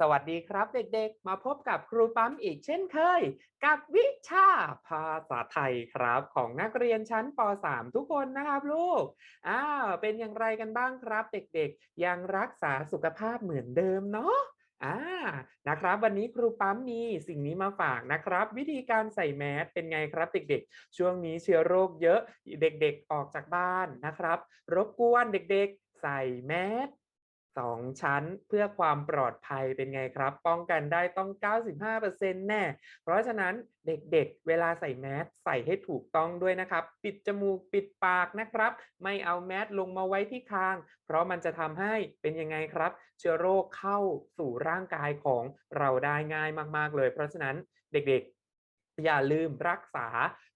สวัสดีครับเด็กๆ มาพบกับครูปั๊มอีกเช่นเคย กับวิชาภาษาไทยครับ ของนักเรียนชั้นป .3 ทุกคนนะครับลูกอ้าวเป็นอย่างไรกันบ้างครับ เด็กๆ ยังรักษาสุขภาพเหมือนเดิมเนาะอ่านะครับ วันนี้ครูปั๊มมีสิ่งนี้มาฝากนะครับ วิธีการใส่แมสเป็นไงครับเด็กๆ ช่วงนี้เชื้อโรคเยอะเด็กๆออกจากบ้านนะครับ รบกวนเด็กๆ ใส่แมส สองชั้นเพื่อความปลอดภัยเป็นไงครับ ป้องกันได้ต้อง 95%แน่ เพราะฉะนั้นเด็กๆเวลาใส่แมสใส่ให้ถูกต้องด้วยนะครับ ปิดจมูกปิดปากนะครับ ไม่เอาแมสลงมาไว้ที่คาง เพราะมันจะทำให้เป็นยังไงครับ เชื้อโรคเข้าสู่ร่างกายของเราได้ง่ายมากๆเลย เพราะฉะนั้นเด็กๆ อย่าลืมรักษา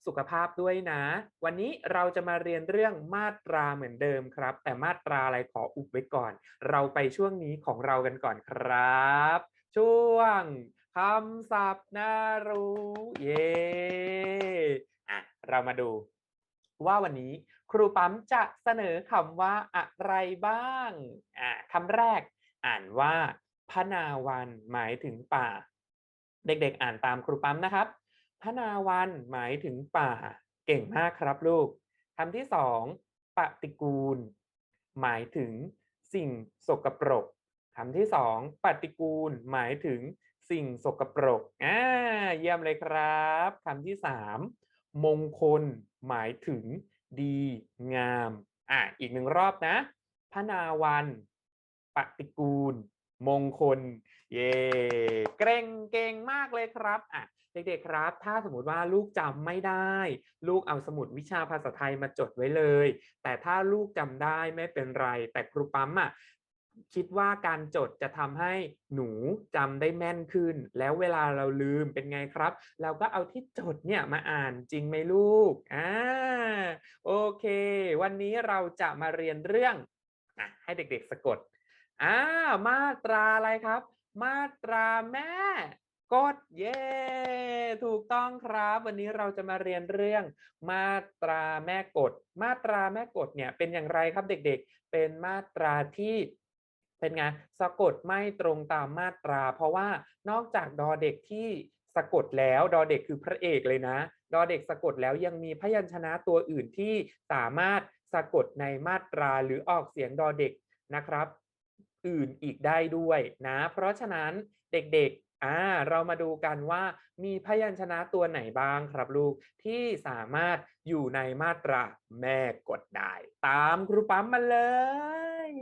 สุขภาพด้วยนะ วันนี้เราจะมาเรียนเรื่องมาตราเหมือนเดิมครับ แต่มาตราอะไรขออุบไว้ก่อน เราไปช่วงนี้ของเรากันก่อนครับ ช่วงคำศัพท์น่ารู้ เย้อะเรามาดู ว่าวันนี้ครูปั๊มจะเสนอคำว่าอะไรบ้างอ่าคำแรก อ่านว่าพนาวันหมายถึงป่า เด็กๆ อ่านตามครูปั๊มนะครับ พนาวันหมายถึงป่า เก่งมากครับลูกคำที่สองปฏิกูล หมายถึงสิ่งสกปรกคำที่สองปฏิกูล หมายถึงสิ่งสกปรกอ่าเยี่ยมเลยครับคำที่สามมงคล หมายถึงดีงามอะอีกหนึ่งรอบนะพนาวันปฏิกูล มงคล เย่เก่งเก่งมากเลยครับอะเด็กๆครับ ถ้าสมมติว่าลูกจำไม่ได้ ลูกเอาสมุดวิชาภาษาไทยมาจดไว้เลย แต่ถ้าลูกจำได้ไม่เป็นไร แต่ครูปั๊มอะคิดว่าการจดจะทำให้หนูจำได้แม่นขึ้น แล้วเวลาเราลืมเป็นไงครับ เราก็เอาที่จดเนี่ยมาอ่านจริงไหมลูกอ่าโอเค วันนี้เราจะมาเรียนเรื่องอะให้เด็กๆสะกด อ่ามาตราอะไรครับ มาตราแม่กดเย้ถูกต้องครับ วันนี้เราจะมาเรียนเรื่อง มาตราแม่กฎ มาตราแม่กฎเนี่ยเป็นอย่างไรครับเด็กๆ เป็นมาตราที่เป็นไงสะกดไม่ตรงตามมาตรา เพราะว่านอกจากดอเด็กที่สะกดแล้วดอเด็กคือพระเอกเลยนะ ดอเด็กสะกดแล้วยังมีพยัญชนะตัวอื่นที่สามารถสะกดในมาตราหรือออกเสียงดอเด็กนะครับ อื่นอีกได้ด้วยนะ เพราะฉะนั้นเด็กๆอ่าเรามาดูกันว่ามีพยัญชนะตัวไหนบ้างครับลูกที่สามารถอยู่ในมาตราแม่กดได้ ตามครูปั๊มมาเลย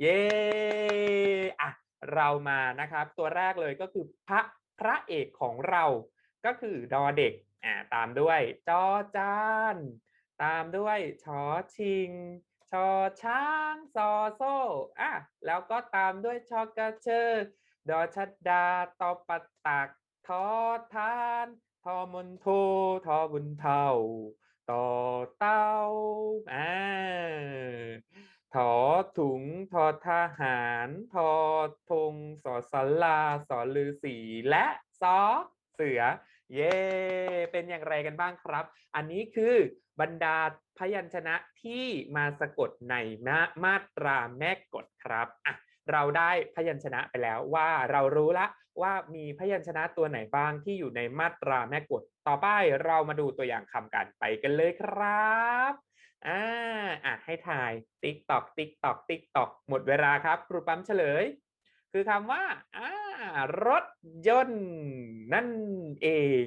เย้อะเรามานะครับ ตัวแรกเลยก็คือพระพระเอกของเราก็คือดอเด็กอ่าตามด้วยจอจาน ตามด้วยชอชิง ชอช้างซอโซ่อะแล้วก็ตามด้วยชอกระเชอดอชัดดาตอปัตตักทอทานทอมนโททอบุญเทาต่อเต้าอ่าถอถุงทอทหารทอธงสอสลาสอลือสีและสอเสือ เย้ เป็นอย่างไรกันบ้างครับ อันนี้คือบรรดาพยัญชนะที่มาสะกดในมามาตราแม่กฎครับอะเราได้พยัญชนะไปแล้วว่าเรารู้ละว่ามีพยัญชนะตัวไหนบ้างที่อยู่ในมาตราแม่กฎต่อไปเรามาดูตัวอย่างคำกันไปกันเลยครับอ่าอะให้ทายติ๊กตอกติ๊กตอกติ๊กตอกหมดเวลาครับ ครูปั๊มเฉลย คือคำว่าอ่ารถยนต์ นั่นเอง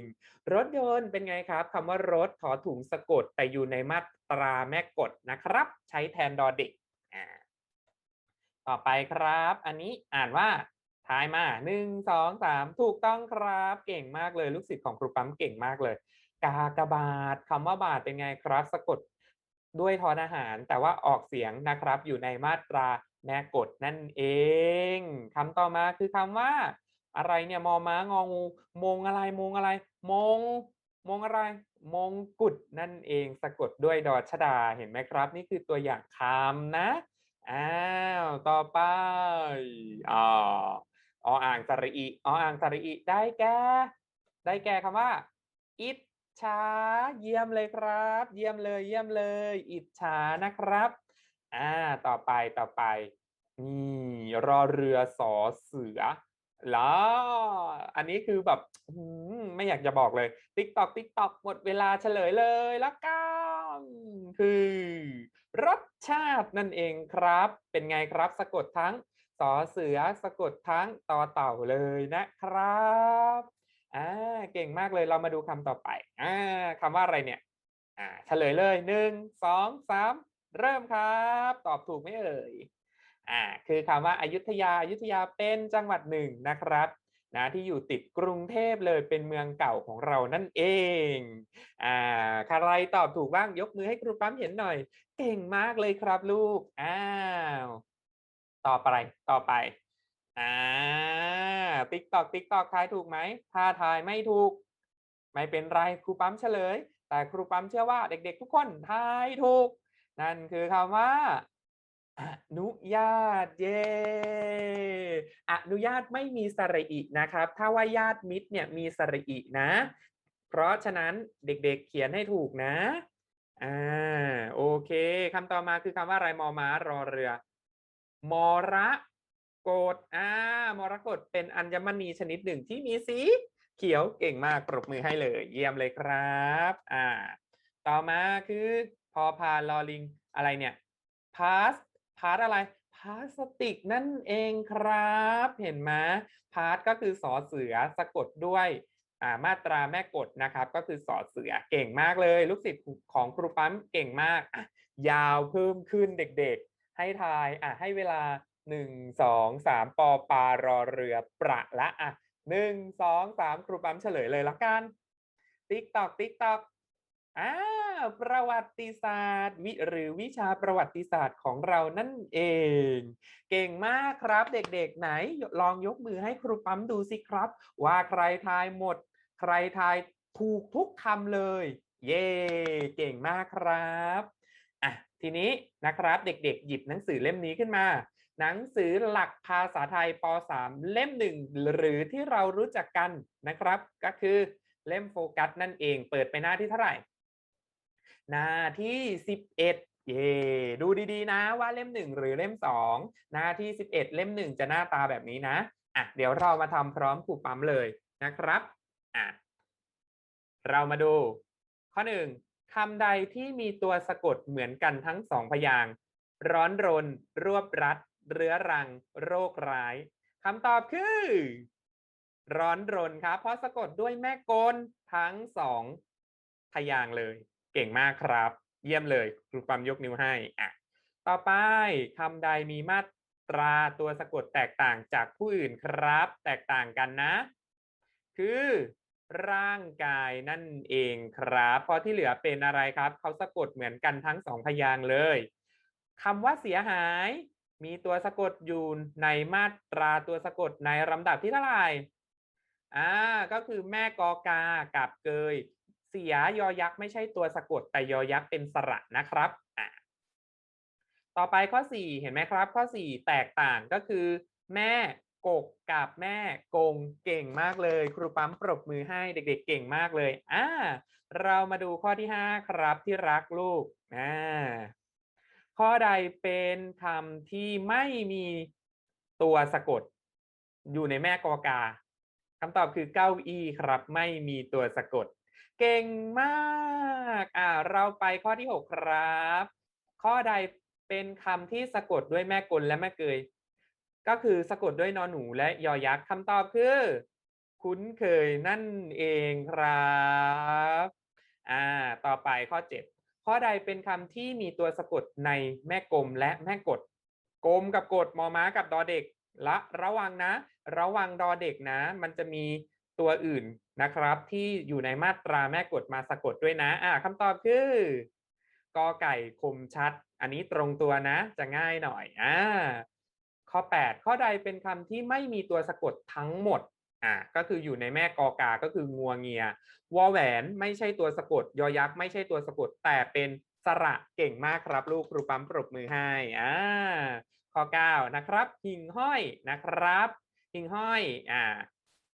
รถยนต์เป็นไงครับคำว่ารถถอถุงสะกดแต่อยู่ในมาตราแม่กฎนะครับ ใช้แทนดอเด็กต่อไปครับ อันนี้อ่านว่าทายมาหนึ่งสองสามถูกต้องครับ เก่งมากเลยลูกศิษย์ของครูปั๊มเก่งมากเลย กากบาทคำว่าบาทเป็นไงครับ สะกดด้วยทอนอาหาร แต่ว่าออกเสียงนะครับ อยู่ในมาตราแม่กฎนั่นเองคำต่อมาคือคำว่า อะไรเนี่ยมอม้างองูมงอะไรมงอะไร มง มงอะไร มงกุฎนั่นเองสะกดด้วยดอชดาเห็นไหมครับ นี่คือตัวอย่างคำนะอ้าวต่อไปอ๋อออ่างสระอีออ่างสระอีได้แก่ได้แก่คำว่า อิจฉาเยี่ยมเลยครับ เยี่ยมเลยเยี่ยมเลย อิจฉานะครับอ่าต่อไปต่อไปนี่รอเรือสอเสือ แล้วอันนี้คือแบบไม่อยากจะบอกเลย ติ๊กตอกติ๊กตอกหมดเวลาเฉลยเลยละกันคือ รสชาตินั่นเองครับ เป็นไงครับ สะกดทั้งสอเสือสะกดทั้งต่อเต่าเลยนะครับอ่าเก่งมากเลยเรามาดูคำต่อไปอ่าคำว่าอะไรเนี่ยอ่าเฉลยเลยหนึ่งสองสามเริ่มครับ ตอบถูกไหมเอ่ย อ่าคือคำว่าอายุทยาอายุทยาเป็นจังหวัดหนึ่งนะครับนะที่อยู่ติดกรุงเทพเลยเป็นเมืองเก่าของเรานั่นเองอ่าใครตอบถูกบ้างยกมือให้ครูปั๊มเห็นหน่อย เก่งมากเลยครับลูกอ้าวต่อไปต่อไปอ่าติ๊กตอกติ๊กตอกทายถูกไหมถ้าทายไม่ถูก ไม่เป็นไรครูปั๊มเฉลย แต่ครูปั๊มเชื่อว่าเด็ก ๆ ทุกคนทายถูก นั่นคือคำว่า อนุญาตเย่อนุญาตไม่มีสระอินะครับ ถ้าว่าญาติมิตรเนี่ยมีสระอินะ เพราะฉะนั้นเด็กๆเขียนให้ถูกนะอ่าโอเคคำต่อมาคือคำว่าอะไรมอม้ารอเรือ มระกดอ่ามรกตเป็นอัญมณีชนิดหนึ่งที่มีสีเขียวเก่งมากปรบมือให้เลย เยี่ยมเลยครับอ่าต่อมาคือพอพานลอลิงอะไรเนี่ยพาสพาสอะไรพลาสติกนั่นเองครับ เห็นไหมพาสก็คือสอเสือสะกดด้วยอ่ามาตราแม่กฎนะครับ ก็คือสอเสือเก่งมากเลย ลูกศิษย์ของครูปั๊มเก่งมาก ยาวเพิ่มขึ้นเด็กๆ ให้ทายอะให้เวลาหนึ่งสองสามปอปลารอเรือประละอะหนึ่งสองสามครูปั๊มเฉลยเลยละกัน ติ๊กตอกติ๊กตอก อ่าประวัติศาสตร์วิหรือวิชาประวัติศาสตร์ของเรานั่นเอง เก่งมากครับเด็กๆไหน ลองยกมือให้ครูปั๊มดูสิครับ ว่าใครทายหมด ใครทายถูกทุกคำเลย เย่เก่งมากครับอะทีนี้นะครับเด็กๆ หยิบหนังสือเล่มนี้ขึ้นมา หนังสือหลักภาษาไทยป .3 เล่มหนึ่งหรือที่เรารู้จักกันนะครับ ก็คือเล่มโฟกัสนั่นเอง เปิดไปหน้าที่เท่าไหร่ หน้าที่ 11เย่ดูดีๆนะว่าเล่ม1หรือเล่ม2หน้าที่ 11 เล่ม1จะหน้าตาแบบนี้นะอะเดี๋ยวเรามาทำพร้อมครูปั๊มเลยนะครับอะเรามาดู ข้อ1คำใดที่มีตัวสะกดเหมือนกันทั้งสองพยางร้อนรน รวบรัด เรื้อรัง โรคร้ายคำตอบคือ ร้อนรนครับ เพราะสะกดด้วยแม่กลทั้งสองพยางเลย เก่งมากครับ เยี่ยมเลยครูปั๊มยกนิ้วให้อะต่อไปคำใดมีมาตราตัวสะกดแตกต่างจากผู้อื่นครับ แตกต่างกันนะ คือร่างกายนั่นเองครับเพราะที่เหลือเป็นอะไรครับ เขาสะกดเหมือนกันทั้งสองพยางเลยคำว่าเสียหาย มีตัวสะกดอยู่ในมาตราตัวสะกดในลำดับที่เท่าไหร่อ่าก็คือแม่กอกากับเกย เสียยอยักษ์ไม่ใช่ตัวสะกดแต่ยอยักษ์เป็นสระนะครับอ่าต่อไปข้อ 4 เห็นไหมครับ ข้อ 4 แตกต่างก็คือ แม่กกกับแม่กงเก่งมากเลย ครูปั๊มปรบมือให้เด็ก ๆ เก่งมากเลยอ่าเรามาดูข้อที่ 5 ครับที่รักลูกอ่าข้อใดเป็นคำที่ไม่มีตัวสะกด อยู่ในแม่กอกาคำตอบคือเก้าอี้ครับ ไม่มีตัวสะกด เก่งมากอ่าเราไปข้อที่6ครับ ข้อใดเป็นคำที่สะกดด้วยแม่กลและแม่เกย ก็คือสะกดด้วยนอนหนูและยอยักษ์คำตอบคือ คุ้นเคยนั่นเองครับอ่าต่อไปข้อ7ข้อใดเป็นคำที่มีตัวสะกดในแม่กลมและแม่กดกลมกับกดมอม้ากับดอเด็กละระวังนะ ระวังดอเด็กนะ มันจะมี ตัวอื่นนะครับ ที่อยู่ในมาตราแม่กดมาสะกดด้วยนะ อ่าคำตอบคือกอไก่คมชัด อันนี้ตรงตัวนะ จะง่ายหน่อยอ่าข้อ 8 ข้อใดเป็นคำที่ไม่มีตัวสะกดทั้งหมดอ่าก็คืออยู่ในแม่กอกา ก็คืองัวเงีย วอแหวนไม่ใช่ตัวสะกด ยอยักษ์ไม่ใช่ตัวสะกด แต่เป็นสระเก่งมากครับลูกครูปั๊มปรบมือให้อ่าข้อ 9 นะครับ หิ่งห้อยนะครับ หิ่งห้อยอ่า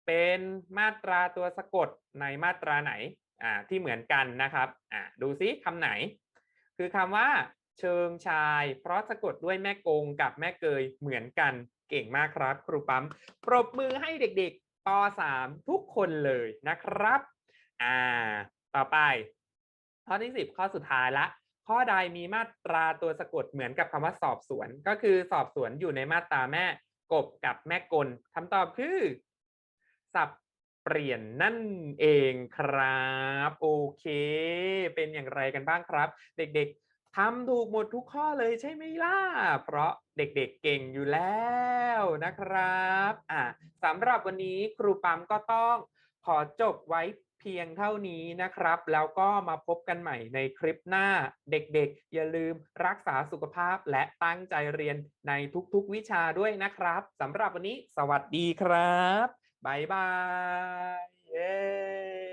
เป็นมาตราตัวสะกดในมาตราไหนอ่าที่เหมือนกันนะครับอ่าดูซิคำไหน คือคำว่า เชิงชาย เพราะสะกดด้วยแม่กงกับแม่เกยเหมือนกันเก่งมากครับ ครูปั๊มปรบมือให้เด็กๆป .3 ทุกคนเลยนะครับอ่าต่อไป ข้อที่ 10 ข้อสุดท้ายละ ข้อใดมีมาตราตัวสะกดเหมือนกับคำว่าสอบสวน ก็คือสอบสวนอยู่ในมาตราแม่กบกับแม่กลคำตอบคือ สับเปลี่ยนนั่นเองครับ โอเค เป็นอย่างไรกันบ้างครับ เด็กๆทำถูกหมดทุกข้อเลยใช่ไหมล่ะ เพราะเด็กๆเก่งอยู่แล้วนะครับอะสำหรับวันนี้ครูปั๊มก็ต้องขอจบไว้เพียงเท่านี้นะครับ แล้วก็มาพบกันใหม่ในคลิปหน้าเด็กๆ อย่าลืมรักษาสุขภาพและตั้งใจเรียนในทุกๆวิชาด้วยนะครับสำหรับวันนี้ สวัสดีครับ บายบายเย้